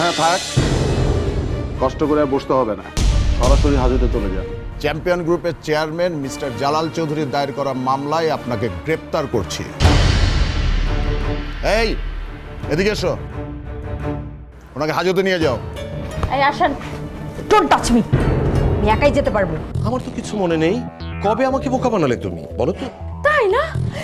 হ্যাঁ থাক। কষ্ট করে বসতে হবে না। সরাসরি হাজতে চলে যান। চ্যাম্পিয়ন গ্রুপের চেয়ারম্যান মিস্টার জালাল চৌধুরী দায়ের করা মামলায় আপনাকে গ্রেপ্তার করছি। এই এদিকে এসো। ওনাকে হাজতে নিয়ে যাও। এই আসেন। ডোন্ট টাচ মি আমি একাই যেতে পারব। আমার তো কিছু মনে নেই। কবে আমাকে বোকা বানালে তুমি বলো তো? তাই না?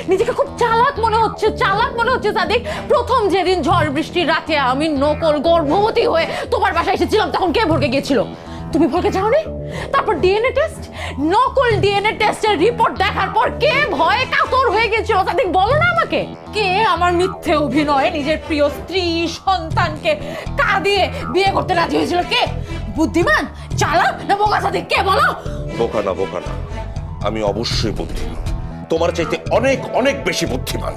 নিজেকে খুব চালাক মনে হচ্ছে চালাক মনে হচ্ছে সাদিক। প্রথম যেদিন ঝড় বৃষ্টির রাতে আমি নকল গর্ভবতী হয়ে তোমার বাসায় এসেছিলাম তখন কে ভরকে গিয়েছিল? তুমি ভরকে যাওনি? তারপর ডিএনএ টেস্ট নকল ডিএনএ টেস্টের রিপোর্ট দেখার পর কে ভয়ে কাতর হয়ে গেছিল সাদিক বলো না আমাকে? কে আমার মিথ্যে অভিনয়ে নিজের প্রিয় স্ত্রী সন্তানকে কাঁদিয়ে বিয়ে করতে রাজি হয়েছিল কে? বুদ্ধিমান চালাক না বোকা সাদিক কে বলো? বোকা না বোকা না। আমি অবশ্যই বুদ্ধিমান। তোমার চাইতে অনেক অনেক বেশি বুদ্ধিমান।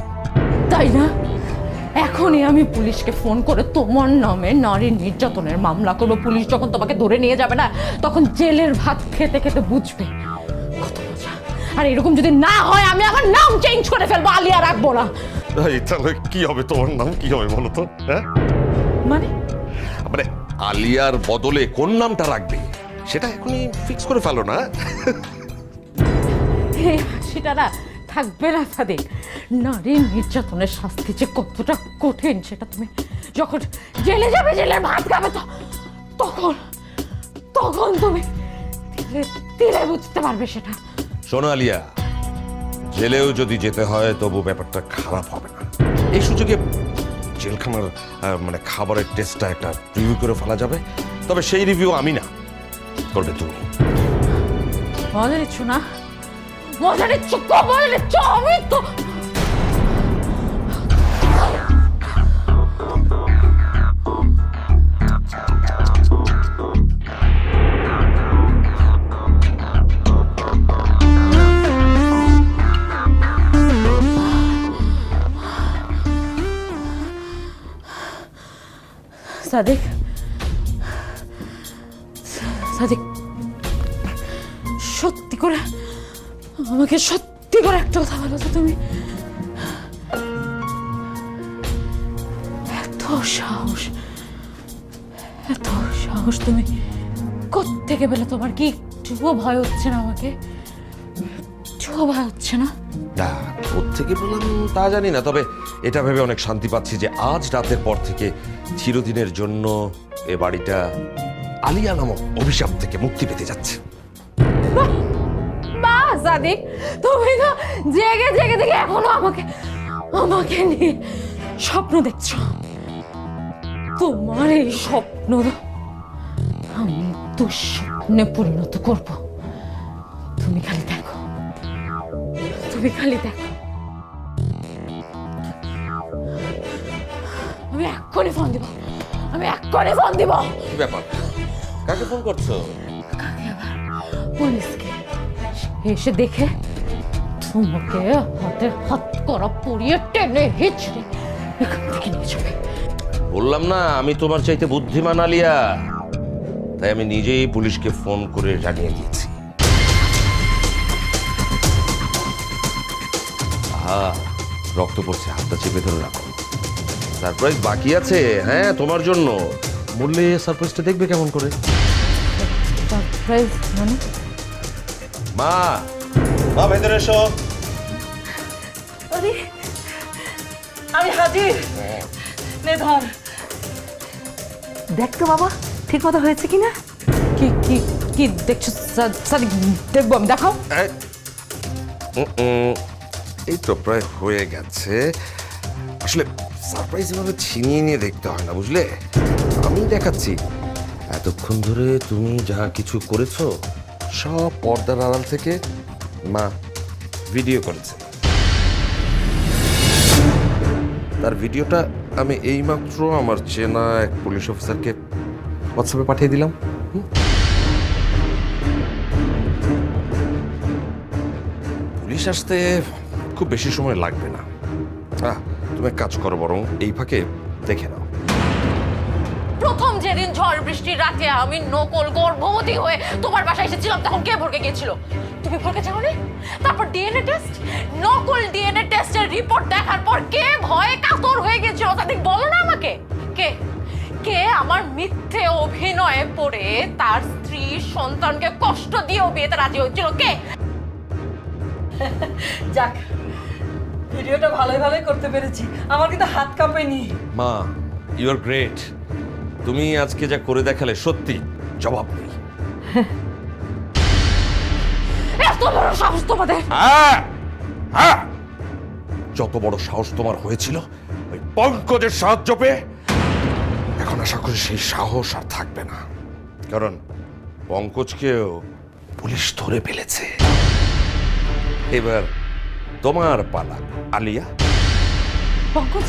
তাই না? এখনই আমি পুলিশকে ফোন করে তোমার নামে নারী নির্যাতনের মামলা করব। পুলিশ যখন তোমাকে ধরে নিয়ে যাবে না তখন জেলের ভাত খেতে খেতে বুঝবে। আর এরকম যদি না হয় আমি আমার নাম চেঞ্জ করে ফেলব আলিয়া রাখব না। তাহলে কি হবে? তোমার নাম কি হবে বলো তো? হ্যাঁ? মানে? মানে আলিয়ার বদলে কোন নামটা রাখবে? সেটা এখনই ফিক্স করে ফেলো না সেটা না থাকবে না তাদের। নারী নির্যাতনের শাস্তি যে কতটা কঠিন সেটা তুমি যখন জেলে যাবে জেলের ভাত খাবে তো তখন তখন তুমি ধীরে বুঝতে পারবে সেটা। শোনো আলিয়া জেলেও যদি যেতে হয় তবু ব্যাপারটা খারাপ হবে না। এই সুযোগে জেলখানার মানে খাবারের টেস্টটা একটা রিভিউ করে ফেলা যাবে। তবে সেই রিভিউ আমি না করবে তুমি। মজা নিচ্ছ না মজা নিচ্ছ মজা নিচ্ছ আমি তো সাদিক। সাদিক। সত্যি করে আমাকে সত্যি করে একটা কথা বলো তো তুমি। এত সাহস এত সাহস তুমি থেকে পেলে তোমার? কি একটুও ভয় হচ্ছে না আমাকে? একটুও ভয় হচ্ছে না? না থেকে বললাম তা জানি না তবে এটা ভেবে অনেক শান্তি পাচ্ছি যে আজ রাতের পর থেকে চিরদিনের জন্য এ বাড়িটা আলিয়া নামক অভিশাপ থেকে মুক্তি পেতে যাচ্ছে। সাদিক তুমি তো জেগে জেগে দেখে এখনও আমাকে আমাকে নিয়ে স্বপ্ন দেখছ। তোমার এই স্বপ্ন আমি দুঃস্বপ্নে পরিণত করব। তুমি খালি দেখো। তুমি খালি দেখো। আমি এক্ষুনি ফোন দিব। আমি এক্ষুনি ফোন দিব। কি ব্যাপার? কাকে ফোন করছ? কাকে আবার? পুলিশকে। এসে দেখে তোমাকে হাতে হাত করা পরিয়ে টেনে হিচড়ে এখান থেকে নিয়ে যাবে। বললাম না আমি তোমার চাইতে বুদ্ধিমান আলিয়া। তাই আমি নিজেই পুলিশকে ফোন করে জানিয়ে দিয়েছি। আহা রক্ত পড়ছে হাতটা চেপে ধরে রাখো। সারপ্রাইজ বাকি আছে হ্যাঁ তোমার জন্য। বললে সারপ্রাইজটা দেখবে কেমন করে? সারপ্রাইজ মানে? মা মা ভেতরে এসো। আরে আমি হাজির। নে ধর দেখ তো বাবা ঠিক মতো হয়েছে কিনা? কি কি কি দেখছ? সাদিক দেখব আমি দেখাও। এই, তো প্রায় হয়ে গেছে। আসলে সারপ্রাইজ ভাবে ছিনিয়ে নিয়ে দেখতে হয় না বুঝলে? আমি দেখাচ্ছি। এতক্ষণ ধরে তুমি যা কিছু করেছ সব পর্দার আড়াল থেকে মা ভিডিও করেছে। তার ভিডিওটা আমি এইমাত্র আমার চেনা এক পুলিশ অফিসারকে হোয়াটসঅ্যাপে পাঠিয়ে দিলাম। পুলিশ আসতে খুব বেশি সময় লাগবে না। আহ, তুমি কাজ করো বরং এই ফাঁকে দেখে নাও। যেদিন ঝড় বৃষ্টির রাতে আমি নকল গর্ভবতী হয়ে তোমার বাসায় এসেছিলাম তখন কে ভরকে গিয়েছিল? তুমি ভরকে যাওনি? তারপর ডিএনএ টেস্ট নকল ডিএনএ টেস্টের রিপোর্ট দেখার পর কে ভয়ে কাতর হয়ে গেছিল সাদিক বলো না আমাকে? কে? আজকে আমার মিথ্যে অভিনয়ে পড়ে তার স্ত্রী সন্তানকে কষ্ট দিয়েও বিয়েতে রাজি হয়েছিল? কে? যাক ভিডিওটা ভালোই ভালোই করতে পেরেছি। আমার কিন্তু হাত কাঁপেনি। মা ইউ আর গ্রেট তুমি আজকে যা করে দেখালে সত্যি জবাব নেই। এত বড় সাহস তোমাদের! হ্যাঁ হ্যাঁ। যত বড় সাহস তোমার হয়েছিল ওই পঙ্কজের সাহায্য পেয়ে এখন আশা করি সেই সাহস আর থাকবে না। কারণ পঙ্কজকেও পুলিশ ধরে ফেলেছে। এবার তোমার পালা আলিয়া। পঙ্কজ?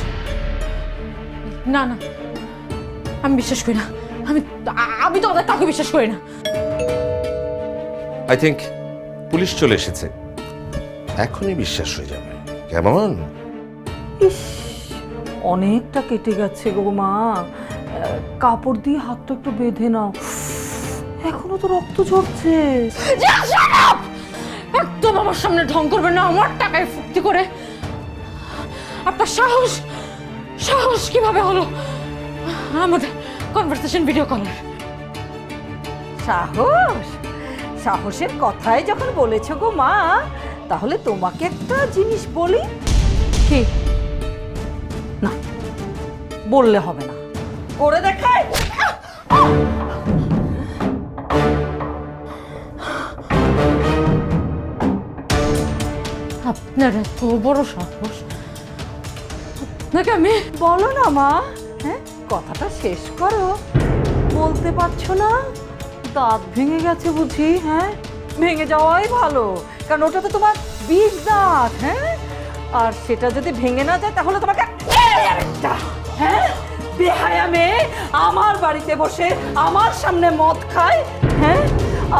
না না আমি বিশ্বাস করি না। আমি আমি তোমাদের কাউকে বিশ্বাস করি না। আই থিঙ্ক পুলিশ চলে এসেছে। এখনই বিশ্বাস হয়ে যাবে। কেমন? ইস অনেকটা কেটে গেছে গো মা। কাপড় দিয়ে হাতটা একটু বেঁধে নাও। এখনও তো রক্ত ঝরছে। একদম আমার সামনে ঢং করবে না আমার টাকায় ফুক্তি করে। আপনার সাহস সাহস কীভাবে হলো? আমাদের কনভারসেশন ভিডিও কলার সাহস? সাহসের কথাই যখন বলেছ গো মা তাহলে তোমাকে একটা জিনিস বলি? কি? না বললে হবে না। করে দেখাই। আপনার এত বড় সাহস। আপনাকে আমি বলো না মা। কথাটা শেষ করো। বলতে পারছ না? দাঁত ভেঙে গেছে বুঝি হ্যাঁ? ভেঙে যাওয়াই ভালো। কারণ ওটা তো তোমার বিষ দাঁত হ্যাঁ? আর সেটা যদি ভেঙে না যায়, তাহলে তোমাকে হ্যাঁ? বেহায়া মেয়ে আমার বাড়িতে বসে আমার সামনে মদ খায় হ্যাঁ?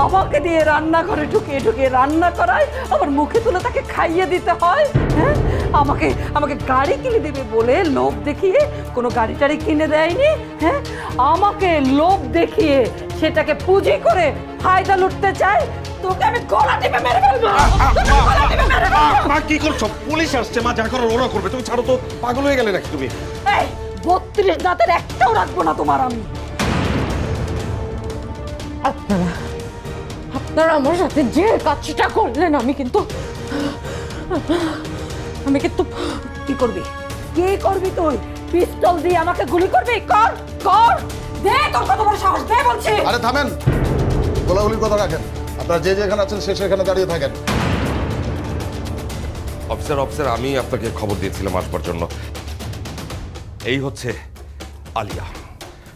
আমাকে দিয়ে রান্নাঘরে ঢুকিয়ে ঢুকিয়ে রান্না করায়, আবার মুখে তুলে তাকে খাইয়ে দিতে হয় হ্যাঁ? আমাকে আমাকে গাড়ি কিনে দেবে বলে লোভ দেখিয়ে কোনো গাড়ি টাড়ি কিনে দেয়নি হ্যাঁ? আমাকে লোভ দেখিয়ে সেটাকে পুঁজি করে ফায়দা লুটতে চায় তোকে আমি গলা টিপে মেরে ফেলব! মা কি করছ? পুলিশ আসছে মা যা করার ওরা করবে তুমি ছাড়ো তো পাগল হয়ে গেলে নাকি তুমি? এই বত্রিশ দাঁতের একটাও রাখব না তোমার আমি। আপনারা আপনারা আমার সাথে যে কাজটা করলেন আমি কিন্তু আমি কিন্তু কি করবি? কি করবি তুই? পিস্তল দিয়ে আমাকে গুলি করবি? কর কর! দে তোর কত বড় সাহস দে বলছি! আরে থামেন! গোলাগুলির কথা রাখেন। আপনারা যে যেখানে আছেন সে সেখানে দাঁড়িয়ে থাকেন। অফিসার অফিসার আমি আপনাকে খবর দিয়েছিলাম আসবার জন্য। এই হচ্ছে আলিয়া।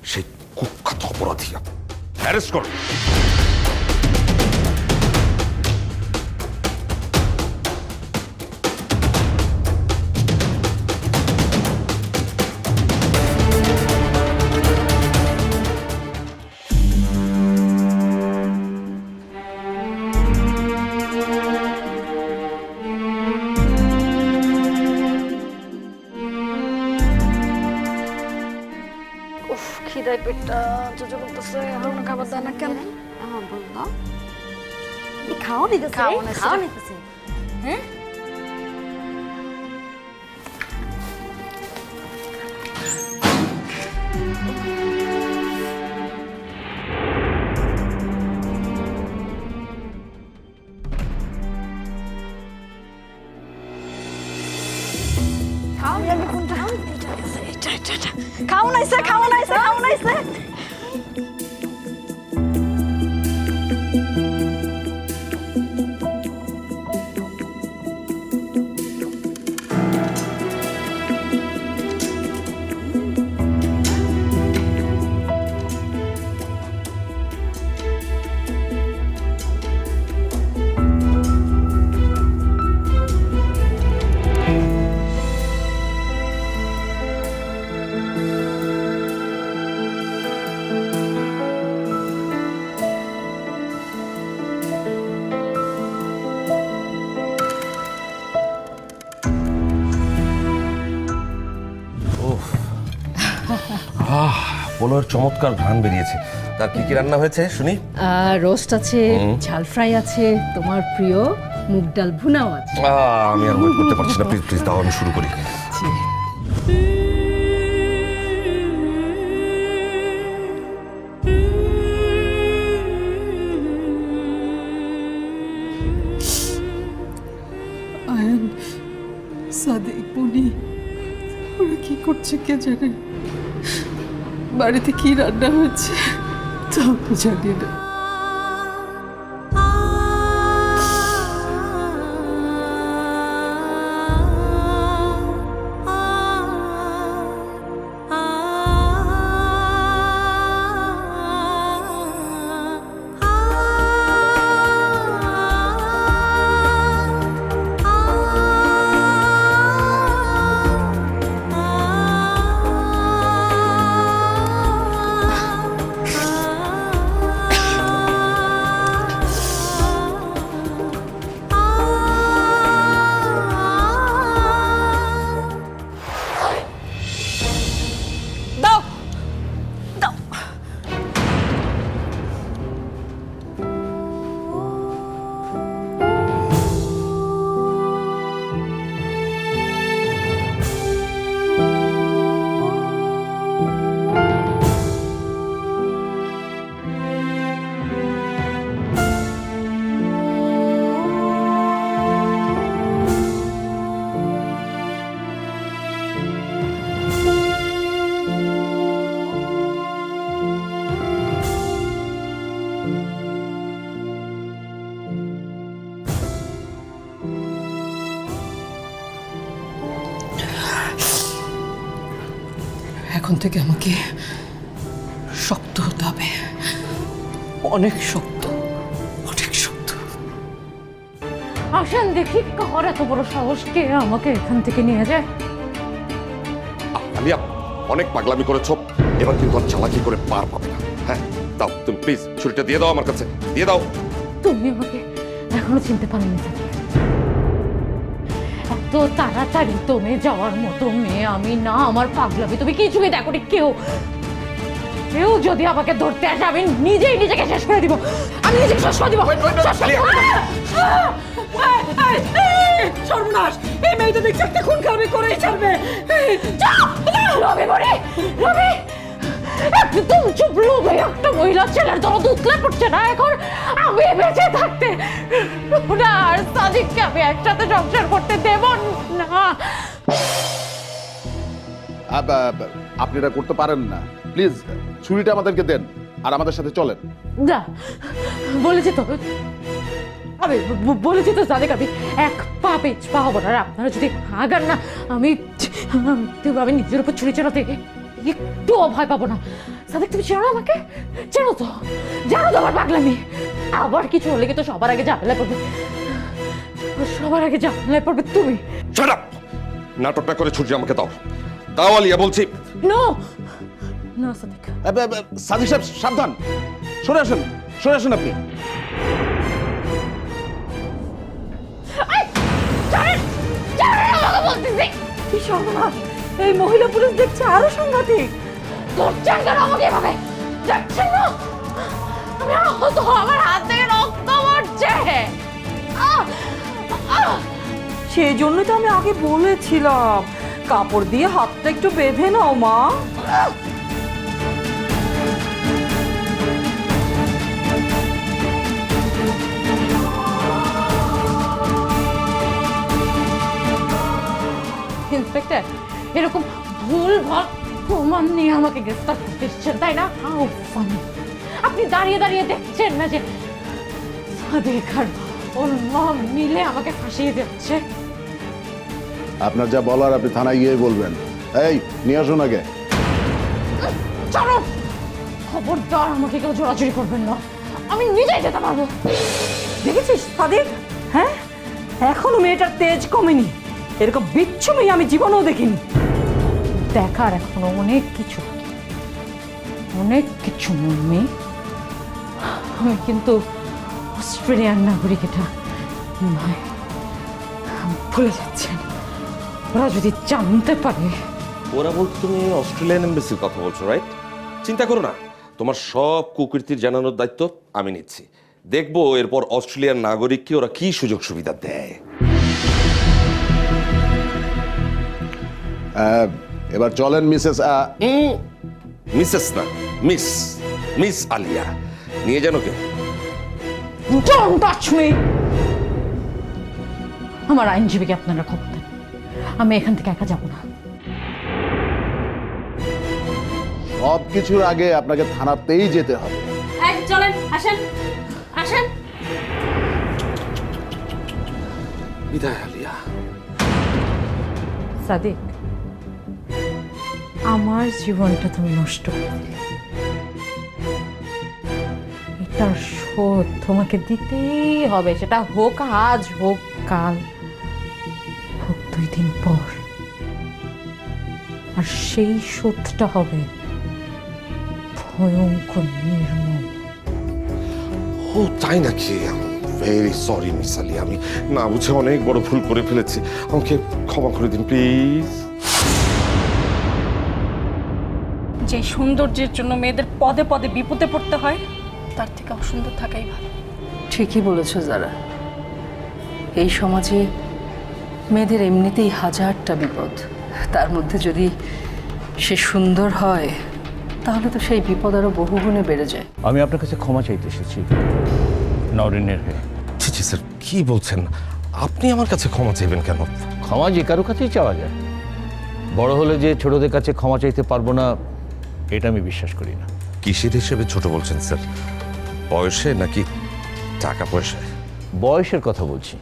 সেই কুখ্যাত অপরাধী। অ্যারেস্ট করো! উফ খিদায় পেটটা জোজো করতেছে। এখন খাবার দেয় না কেন? আমার বল। এই খাওয়া নিতেছে। খাওয়া নিতেছে। হ্যাঁ? পোলোর চমৎকার ঘ্রাণ বেরিয়েছে। তার কি কি রান্না হয়েছে শুনি? রোস্ট আছে ঝাল ফ্রাই আছে তোমার প্রিয় মুগ ডাল ভুনাও আছে। আমি আর ওয়েট করতে পারছি না প্লিজ প্লিজ দাও আমি শুরু করি। আয়ান সাদেক ওরা কি করছে কে জানে? বাড়িতে কি রান্না হয়েছে? তাও জানি না। থেকে আমাকে শক্ত হতে হবে। অনেক শক্ত অনেক শক্ত। আসেন দেখি কার এত বড় সাহস কে আমাকে এখান থেকে নিয়ে যায়? আলিয়া অনেক পাগলামি করেছ এবার কিন্তু আর চালাকি করে পার পাবে না। হ্যাঁ দাও তুমি প্লিজ ছুরিটা দিয়ে দাও আমার কাছে দিয়ে দাও। তুমি আমাকে এখনও চিনতে পারোনি। এত তাড়াতাড়ি তুমি যাওয়ার মতো মেয়ে আমি না আমার পাগলামি। তুমি কিছুই দেখো নি কেউ কেউ যদি আমাকে ধরতে আসে আমি নিজেই নিজেকে শেষ করে দিব। আমি নিজেকে শেষ করে দিব। সর্বনাশ। এই মেয়েটা দেখছি একটা খুন খাবে করেই ছাড়বে! রবি রবি। একদম চুপ লোভে একটা মহিলা ছেলের দরদ উতলে পড়ছে না এখন। আমি বেঁচে থাকতে না আর সাদিককে আমি একসাথে সংসার করতে দেব না। আপনি এটা করতে পারেন না। প্লিজ ছুরিটা আমাদেরকে দেন আর আমাদের সাথে চলেন। না বলেছি তো। আমি বলেছি তো সাদেক আমি এক পা পেছ পা হব না আপনারা যদি আগান না আমি আমি- আমি নিজের উপর ছুরি চালাতে একটুও ভয় পাবো না। সাদেক তুমি চেনো আমাকে? চেনো তো? জানো তো আমার পাগলামি? আবার কিছু হলে কি তো সবার আগে ঝামেলায় পড়বে। সবার আগে ঝামেলায় পড়বে তুমি। নাটকটা করে ছুটি আমাকে দাও। দাও আলিয়া বলছি। নো না সাদেক। আব, সাহেব সাবধান। সরে আসেন সরে আসেন আপনি। কি সর্বনাশ। এই মহিলা পুলিশ দেখছে আরও সাংঘাতিক ধরছেন কেন আমাকে এভাবে যাচ্ছেন না আমি আহত আমার হাত থেকে রক্ত পড়ছে আহ! আহ! সেই জন্যই তো আমি আগে বলেছিলাম কাপড় দিয়ে হাতটা একটু বেঁধে নাও মা ইন্সপেক্টর এরকম ভুল ভালো প্রমাণ নিয়ে আমাকে গ্রেফতার করতে এসেছেন তাই না? হাউ ফানি আপনি দাঁড়িয়ে দাঁড়িয়ে দেখছেন না যে সাদেক আর ওর মম মিলে আমাকে ফাঁসিয়ে দিচ্ছে আপনার যা বলার আপনি থানায় গিয়ে বলবেন। এই নিয়ে আসুন আগে। চলো। খবরদার আমাকে কেউ জোরাজুরি করবেন না। আমি নিজেই যেতে পারব। দেখেছিস সাদিক? হ্যাঁ? এখনও মেয়েটার তেজ কমেনি। এরকম বিচ্ছু মেয়ে আমি জীবনেও দেখিনি। দেখার এখনও অনেক কিছু। অনেক কিছু মম্মি। আমি কিন্তু অস্ট্রেলিয়ার নাগরিক এটা নয়। ভুলে যাচ্ছেন ওরা যদি জানতে পারে। ওরা বলতে তুমি অস্ট্রেলিয়ান এম্বাসির কথা বলছো রাইট চিন্তা করো না। তোমার সব কুকীর্তির জানানোর দায়িত্ব আমি নিচ্ছি। দেখব এরপর অস্ট্রেলিয়ার নাগরিককে ওরা কি সুযোগ সুবিধা দেয়। এবার চলেন মিসেস মিসেস না মিস মিস আলিয়া। নিয়ে যেন কে ডোন্ট টাচ মি আমার আইনজীবীকে আপনারা খবর দেন আমি এখান থেকে একা যাব না। সব কিছুর আগে আপনাকে থানাতেই যেতে হবে। চলেন আসেন আসেন। বিদায় আলিয়া। সাদিক আমার জীবনটা তুমি নষ্ট এটার শোধ, তোমাকে দিতেই হবে, সেটা হোক আজ, হোক কাল, হোক দুই দিন পর। আর সেই শোধটা হবে ভয়ঙ্কর, নির্মম। ও, তাই নাকি? Very sorry miss Ali. আমি না বুঝে অনেক বড় ভুল করে ফেলেছি। আমাকে ক্ষমা করে দিন প্লিজ যে সৌন্দর্যের জন্য মেয়েদের পদে পদে বিপদে পড়তে হয়। তার থেকে অসুন্দর থাকাই ভালো। ঠিকই বলেছ যারা। এই সমাজে মেয়েদের এমনিতেই হাজারটা বিপদ। তার মধ্যে যদি সে সুন্দর হয় তাহলে তো সেই বিপদ আরও বহুগুণে বেড়ে যায়। আমি আপনার কাছে ক্ষমা চাইতে এসেছি নরেনের হয়ে। ছি ছি স্যার কি বলছেন? আপনি আমার কাছে ক্ষমা চাইবেন কেন? ক্ষমা যে কারও কাছেই চাওয়া যায়। বড় হলে যে ছোটদের কাছে ক্ষমা চাইতে পারব না এটা আমি বিশ্বাস করি না। কিসের হিসেবে ছোট বলছেন স্যার? বয়সে নাকি টাকা পয়সায় বয়সের কথা বলছি।